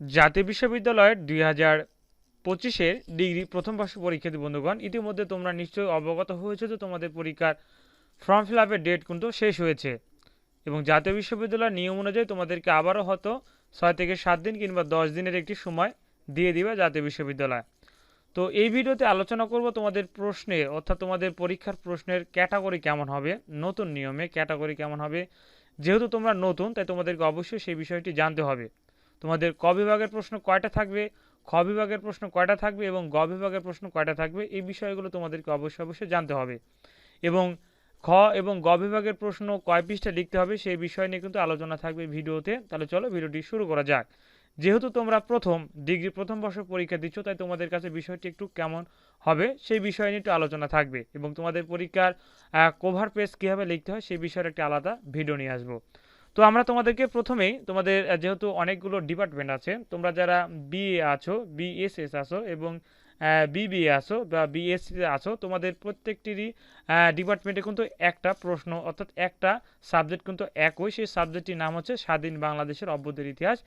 জাতীয় বিশ্ববিদ্যালয়ের দুই হাজার পঁচিশের ডিগ্রি প্রথম বর্ষ পরীক্ষার্থী বন্ধুগণ। ইতিমধ্যে তোমরা নিশ্চয়ই অবগত হয়েছে যে তোমাদের পরীক্ষার ফর্ম ফিল আপের ডেট কিন্তু শেষ হয়েছে এবং জাতীয় বিশ্ববিদ্যালয়ের নিয়ম অনুযায়ী তোমাদেরকে আবারও হয়তো ছয় থেকে সাত দিন কিংবা দশ দিনের একটি সময় দিয়ে দিবে জাতীয় বিশ্ববিদ্যালয়। তো এই ভিডিওতে আলোচনা করব তোমাদের প্রশ্নে, অর্থাৎ তোমাদের পরীক্ষার প্রশ্নের ক্যাটাগরি কেমন হবে, নতুন নিয়মে ক্যাটাগরি কেমন হবে। যেহেতু তোমরা নতুন, তাই তোমাদেরকে অবশ্যই সেই বিষয়টি জানতে হবে। তোমাদের ক বিভাগের প্রশ্ন কয়টা থাকবে, খ বিভাগের প্রশ্ন কয়টা থাকবে এবং গ বিভাগের প্রশ্ন কয়টা থাকবে, এই বিষয়গুলো তোমাদেরকে অবশ্যই অবশ্যই জানতে হবে। এবং খ এবং গ বিভাগের প্রশ্ন কয় পৃষ্ঠা লিখতে হবে সেই বিষয় নিয়ে কিন্তু আলোচনা থাকবে ভিডিওতে। তাহলে চলো ভিডিওটি শুরু করা যাক। যেহেতু তোমরা প্রথম, ডিগ্রি প্রথম বর্ষ পরীক্ষা দিচ্ছ, তাই তোমাদের কাছে বিষয়টি একটু কেমন হবে সেই বিষয় নিয়ে একটু আলোচনা থাকবে। এবং তোমাদের পরীক্ষার কভার পেজ কীভাবে লিখতে হয় সেই বিষয়ের একটি আলাদা ভিডিও নিয়ে আসব। তো আমরা তোমাদেরকে প্রথমেই তোমাদের যেহেতু অনেকগুলো ডিপার্টমেন্ট আছে, তোমরা যারা বিএ আছো বিএসএস আছো এবং বিবিএ আছো বা বিএসসি আছো, তোমাদের প্রত্যেকটিরই ডিপার্টমেন্টে কিন্তু একটা প্রশ্ন, অর্থাৎ একটা সাবজেক্ট কিন্তু একই। সেই সাবজেক্টটির নাম হচ্ছে স্বাধীন বাংলাদেশের অভ্যুদয়ের ইতিহাস।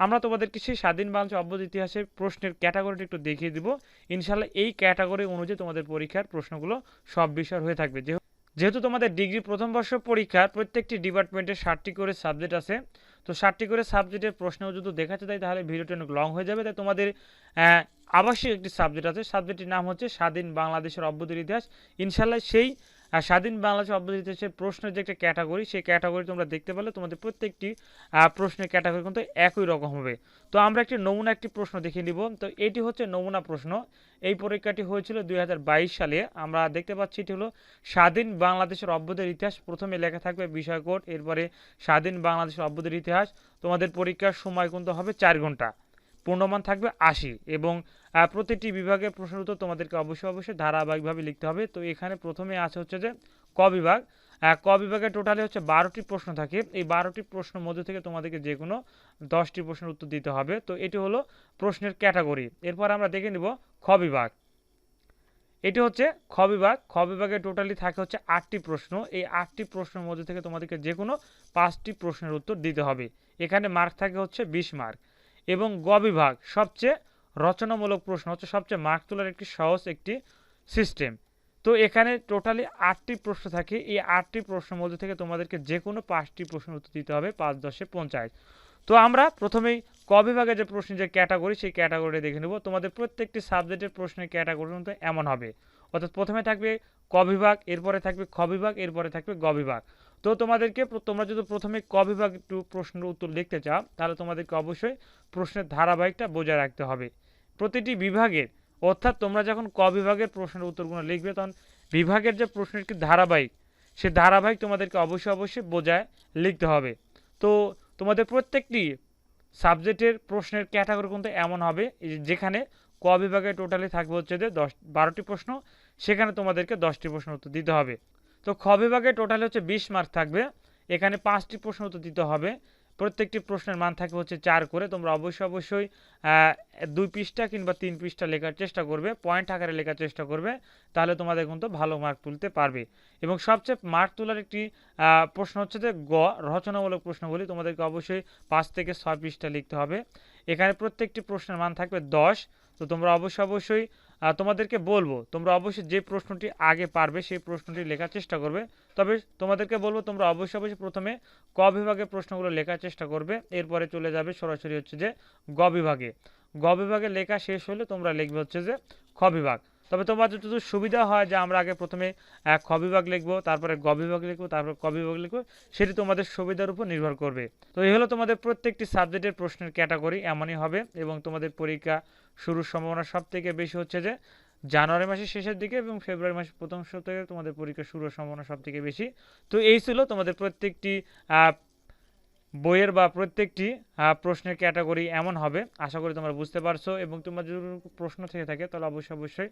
আমরা তোমাদেরকে সেই স্বাধীন বাংলাদেশের অভ্যুদয় ইতিহাসের প্রশ্নের ক্যাটাগরিটা একটু দেখিয়ে দিব। ইনশাল্লাহ এই ক্যাটাগরি অনুযায়ী তোমাদের পরীক্ষার প্রশ্নগুলো সব বিষয়ের হয়ে থাকবে। যেহেতু তোমাদের ডিগ্রি প্রথম বর্ষ পরীক্ষার প্রত্যেকটি ডিপার্টমেন্টে ষাটটি করে সাবজেক্ট আছে, তো ষাটটি করে সাবজেক্টের প্রশ্নও যদি দেখাতে তাই তাহলে ভিডিওটি অনেক লং হয়ে যাবে। তাই তোমাদের আবাসিক একটি সাবজেক্ট আছে। সাবজেক্টটির নাম হচ্ছে স্বাধীন বাংলাদেশের অভ্যুদয় ইতিহাস। ইনশাল্লাহ সেই আহ, স্বাধীন বাংলাদেশের অভ্যুদয়ের ইতিহাসের প্রশ্নের যে একটা ক্যাটাগরি সেই ক্যাটাগরি তোমরা দেখতে পেলে তোমাদের প্রত্যেকটি প্রশ্নের ক্যাটাগরি কিন্তু একই রকম হবে। তো আমরা একটি নমুনা একটি প্রশ্ন দেখে নিব। তো এটি হচ্ছে নমুনা প্রশ্ন। এই পরীক্ষাটি হয়েছিল দুই হাজার বাইশ সালে। আমরা দেখতে পাচ্ছি এটি হলো স্বাধীন বাংলাদেশের অভ্যুদয়ের ইতিহাস। প্রথমে লেখা থাকবে বিষয় কোড এরপরে স্বাধীন বাংলাদেশের অভ্যুদয়ের ইতিহাস। তোমাদের পরীক্ষার সময় কিন্তু হবে চার ঘণ্টা। পূর্ণমান থাকবে আশি এবং প্রতিটি বিভাগের প্রশ্নের উত্তর তোমাদেরকে অবশ্যই অবশ্যই ধারাবাহিকভাবে লিখতে হবে। তো এখানে প্রথমে আছে হচ্ছে যে ক বিভাগ। ক বিভাগে টোটালি হচ্ছে বারোটি প্রশ্ন থাকে। এই বারোটি প্রশ্নের মধ্যে থেকে তোমাদেরকে যে কোনো দশটি প্রশ্নের উত্তর দিতে হবে। তো এটি হলো প্রশ্নের ক্যাটাগরি। এরপর আমরা দেখে নিব খ বিভাগ। এটি হচ্ছে খ বিভাগ। খ বিভাগে টোটালি থাকে হচ্ছে আটটি প্রশ্ন। এই আটটি প্রশ্নের মধ্যে থেকে তোমাদেরকে যে কোনো পাঁচটি প্রশ্নের উত্তর দিতে হবে। এখানে মার্ক থাকে হচ্ছে বিশ মার্ক। এবং গ বিভাগ সবচেয়ে রচনামূলক প্রশ্ন, হচ্ছে সবচেয়ে মার্ক তোলার একটি সহজ একটি সিস্টেম। তো এখানে টোটালি আটটি প্রশ্ন থাকে। এই আটটি প্রশ্নের মধ্যে থেকে তোমাদেরকে যে কোনো পাঁচটি প্রশ্নের উত্তর দিতে হবে পাঁচ দশে পঞ্চাশ তো আমরা প্রথমেই ক বিভাগে যে প্রশ্নের যে ক্যাটাগরি, সেই ক্যাটাগরি দেখে নেব। তোমাদের প্রত্যেকটি সাবজেক্টের প্রশ্নের ক্যাটাগরি কিন্তু এমন হবে। অর্থাৎ প্রথমে থাকবে ক বিভাগ, এরপরে থাকবে খ বিভাগ, এরপরে থাকবে গ বিভাগ। তো তোমাদেরকে তোমরা যদি প্রথমে ক বিভাগ একটু প্রশ্নের উত্তর লিখতে চাও, তাহলে তোমাদেরকে অবশ্যই প্রশ্নের ধারাবাহিকটা বজায় রাখতে হবে। প্রতিটি বিভাগের, অর্থাৎ তোমরা যখন ক বিভাগের প্রশ্নের উত্তরগুলো লিখবে, তখন বিভাগের যে প্রশ্নের কি ধারাবাহিক, সে ধারাবাহিক তোমাদেরকে অবশ্যই অবশ্যই বোঝায় লিখতে হবে। তো তোমাদের প্রত্যেকটি সাবজেক্টের প্রশ্নের ক্যাটাগরি কিন্তু এমন হবে যেখানে ক বিভাগে টোটালি থাকবে হচ্ছে যে দশ, বারোটি প্রশ্ন, সেখানে তোমাদেরকে দশটি প্রশ্ন উত্তর দিতে হবে। তো খ বিভাগে টোটালি হচ্ছে বিশ মার্ক থাকবে। এখানে পাঁচটি প্রশ্ন উত্তর দিতে হবে। প্রত্যেকটি প্রশ্নের মান থাকবে হচ্ছে চার করে। তোমরা অবশ্যই অবশ্যই দুই পৃষ্ঠা কিংবা তিন পৃষ্ঠা লেখার চেষ্টা করবে। পয়েন্ট আকারে লেখার চেষ্টা করবে। তাহলে তোমাদের কিন্তু ভালো মার্ক তুলতে পারবে। এবং সবচেয়ে মার্ক তোলার একটি প্রশ্ন হচ্ছে যে গ, রচনামূলক প্রশ্নগুলি তোমাদেরকে অবশ্যই পাঁচ থেকে ছয় পৃষ্ঠা লিখতে হবে। এখানে প্রত্যেকটি প্রশ্নের মান থাকবে দশ। তো তোমরা অবশ্যই অবশ্যই তোমাদেরকে বলব, তোমরা অবশ্যই যে প্রশ্নটি আগে পারবে সেই প্রশ্নটি লেখার চেষ্টা করবে। তবে তোমাদেরকে বলব, তোমরা অবশ্যই অবশ্যই প্রথমে ক বিভাগের প্রশ্নগুলো লেখার চেষ্টা করবে। এরপরে চলে যাবে সরাসরি হচ্ছে যে গ বিভাগে। গ বিভাগে লেখা শেষ হলে তোমরা লিখবে হচ্ছে যে খ বিভাগ। তবে তোমার যতটুকু সুবিধা হয় যে আমরা আগে প্রথমে খ বিভাগ লিখব, তারপরে গ বিভাগ লিখব, তারপর ক বিভাগ লিখব, সেটি তোমাদের সুবিধার উপর নির্ভর করবে। তো এই হলো তোমাদের প্রত্যেকটি সাবজেক্টের প্রশ্নের ক্যাটাগরি, এমনই হবে এবং তোমাদের পরীক্ষা শুরুর সম্ভাবনা সব থেকে বেশি হচ্ছে যে জানুয়ারি মাসের শেষের দিকে এবং ফেব্রুয়ারি মাসের প্রথম সপ্তাহে তোমাদের পরীক্ষা শুরুর সম্ভাবনা সব থেকে বেশি। তো এই ছিল তোমাদের প্রত্যেকটি বইয়ের বা প্রত্যেকটি প্রশ্নের ক্যাটাগরি এমন হবে। আশা করি তোমরা বুঝতে পারছ এবং তোমার যদি প্রশ্ন থেকে থাকে তাহলে অবশ্যই অবশ্যই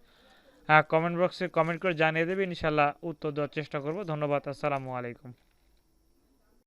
কমেন্ট বক্সে কমেন্ট করে জানিয়ে দেবে। ইনশাল্লাহ উত্তর দেওয়ার চেষ্টা করব। ধন্যবাদ। আসসালামু আলাইকুম।